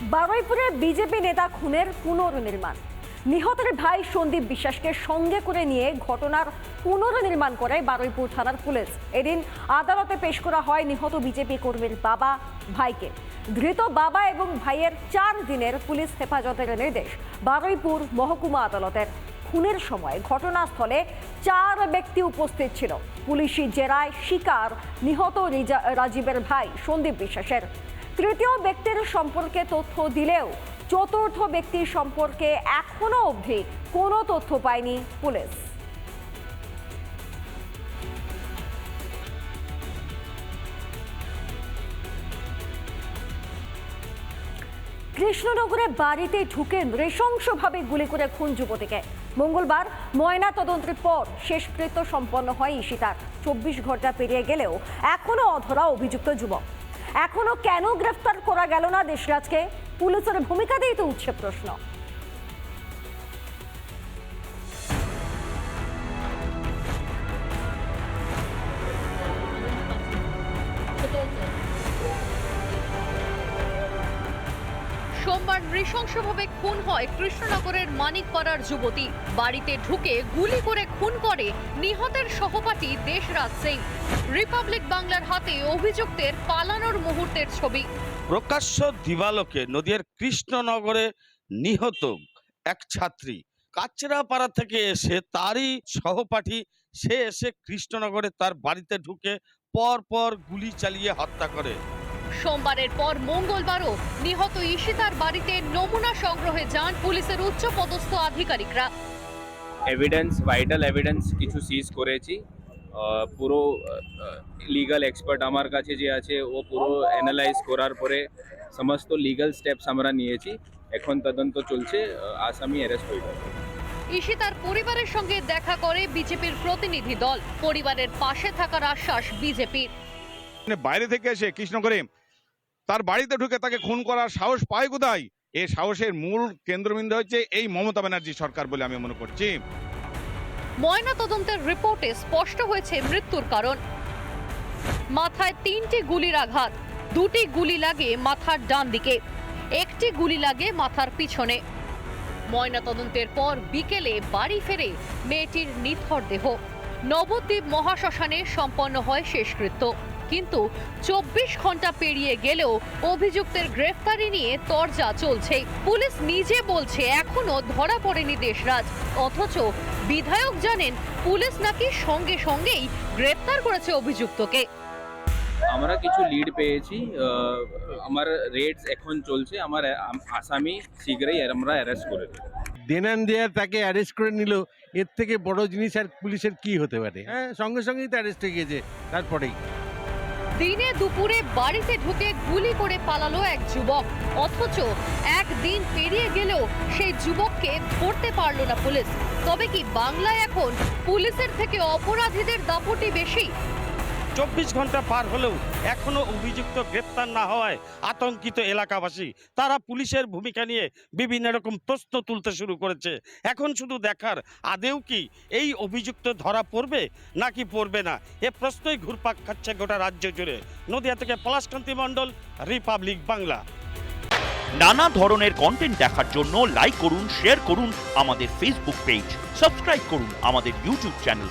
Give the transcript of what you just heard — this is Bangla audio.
বারুইপুরে বিজেপি নেতা খুনের পুনর্নির্মাণ। নিহতের ভাই সন্দীপ বিশ্বাসকে সঙ্গে করে নিয়ে ঘটনার পুনর্নির্মাণ করে বারুইপুর থানার পুলিশ। এদিন আদালতে পেশ করা হয় নিহত বিজেপি কর্মীর বাবা, ভাইকে। ধৃত বাবা এবং ভাইয়ের চার দিনের পুলিশ হেফাজতের নির্দেশ বারুইপুর মহকুমা আদালতের। খুনের সময় ঘটনাস্থলে চার ব্যক্তি উপস্থিত ছিল। পুলিশি জেরায় শিকার নিহত রিজা- রাজীবের ভাই সন্দীপ বিশ্বাসের। তৃতীয় ব্যক্তির সম্পর্কে তথ্য দিলেও চতুর্থ ব্যক্তির সম্পর্কে এখনও অবধি কোনো তথ্য পায়নি পুলিশ। কৃষ্ণনগরে বাড়িতে ঢুকে নৃশংসভাবে গুলি করে খুন যুবতীকে। মঙ্গলবার ময়না তদন্তের পর শেষকৃত্য সম্পন্ন হয় ঈশিতার। চব্বিশ ঘণ্টা পেরিয়ে গেলেও এখনও অধরা অভিযুক্ত যুবক। এখনও কেন গ্রেফতার করা গেল না দেশরাজকে? পুলিশের ভূমিকাতেই তো উঠছে প্রশ্ন। সোমবার নৃশংসভাবে খুন হয় কৃষ্ণনগরের মানিকপাড়ার যুবতী। বাড়িতে ঢুকে গুলি করে খুন করে নিহতের সহপাঠী দেশরাজ সিং। রিপাবলিক বাংলার হাতে অভিযুক্তের পালানোর মুহূর্তের ছবি। প্রকাশ্য দিবালোকে নদীর কৃষ্ণনগরে নিহত এক ছাত্রী। কাচরাপাড়া থেকে এসে তারই সহপাঠী, সে এসে কৃষ্ণনগরে তার বাড়িতে ঢুকে পর পর গুলি চালিয়ে হত্যা করে। সোমবারের পর মঙ্গলবারও নিহত ঈশিতার বাড়িতে নমুনা সংগ্রহে যান পুলিশের উচ্চ পদস্থ আধিকারিকরা। এভিডেন্স ভাইটাল এভিডেন্স কিছু সিজ করেছি। পুরো লিগাল এক্সপার্ট আমার কাছে যে আছে ও পুরো অ্যানালাইজ করার পরে সমস্ত লিগাল স্টেপস আমরা নিয়েছি। এখন তদন্ত চলছে আসামি অ্যারেস্ট হয়ে যাবে ঈশিতার পরিবারের সঙ্গে দেখা করে বিজেপির প্রতিনিধি দল। পরিবারের পাশে থাকার আশ্বাস বিজেপির। মানে বাইরে থেকে এসে কৃষ্ণগরে তার বাড়িতে ঢুকে তাকে খুন করার সাহস পায় কোথায়? এই সাহসের মূল কেন্দ্রবিন্দু হচ্ছে এই মমতা ব্যানার্জি সরকার বলে আমি মনে করছি। ময়না তদন্তের রিপোর্টে স্পষ্ট হয়েছে মৃত্যুর কারণ। মাথায় তিনটি গুলির আঘাত, দুটি গুলি লাগে মাথার ডান দিকে, একটি গুলি লাগে মাথার পিছনে। ময়না তদন্তের পর বিকেলে বাড়ি ফেরে মেয়েটির নিথর দেহ। নবদ্বীপ মহাশ্মশানে সম্পন্ন হয় শেষকৃত্য। কিন্তু চব্বিশ ঘণ্টা পেরিয়ে গেলেও অভিযুক্তের গ্রেফতারি নিয়ে তরজা চলছে। পুলিশ নিজে বলছে এখনও ধরা পড়েনি দেশরাজ। অথচ বিধায়ক জানেন পুলিশ নাকি সঙ্গে সঙ্গেই গ্রেফতার করেছে অভিযুক্তকে। আমরা কিছু লিড পেয়েছি আমার রেডস এখন চলছে আমার আসামি শীঘ্রই আমরা অ্যারেস্ট করে দেবো। দেনান দেয়ার তাকে অ্যারেস্ট করে নিল এর থেকে বড় জিনিস আর পুলিশের কি হতে পারে? হ্যাঁ সঙ্গে সঙ্গেই তো অ্যারেস্ট হয়ে গিয়েছে তারপরেই। দিনে দুপুরে বাড়িতে ঢুকে গুলি করে পালালো এক যুবক। অথচ একদিন পেরিয়ে গেলেও সেই যুবককে ধরতে পারল না পুলিশ। তবে কি বাংলায় এখন পুলিশের থেকে অপরাধীদের দাপটি বেশি? চব্বিশ ঘণ্টা পার হলেও এখনও অভিযুক্ত গ্রেপ্তার না হওয়ায় আতঙ্কিত এলাকাবাসী। তারা পুলিশের ভূমিকা নিয়ে বিভিন্ন রকম প্রশ্ন তুলতে শুরু করেছে। এখন শুধু দেখার আদেও কি এই অভিযুক্ত ধরা পড়বে নাকি পড়বে না? এ প্রশ্নই ঘুরপাক খাচ্ছে গোটা রাজ্য জুড়ে। নদিয়া থেকে পলাশকান্তি মণ্ডল, রিপাবলিক বাংলা। নানা ধরনের কন্টেন্ট দেখার জন্য লাইক করুন শেয়ার করুন আমাদের ফেসবুক পেজ সাবস্ক্রাইব করুন আমাদের ইউটিউব চ্যানেল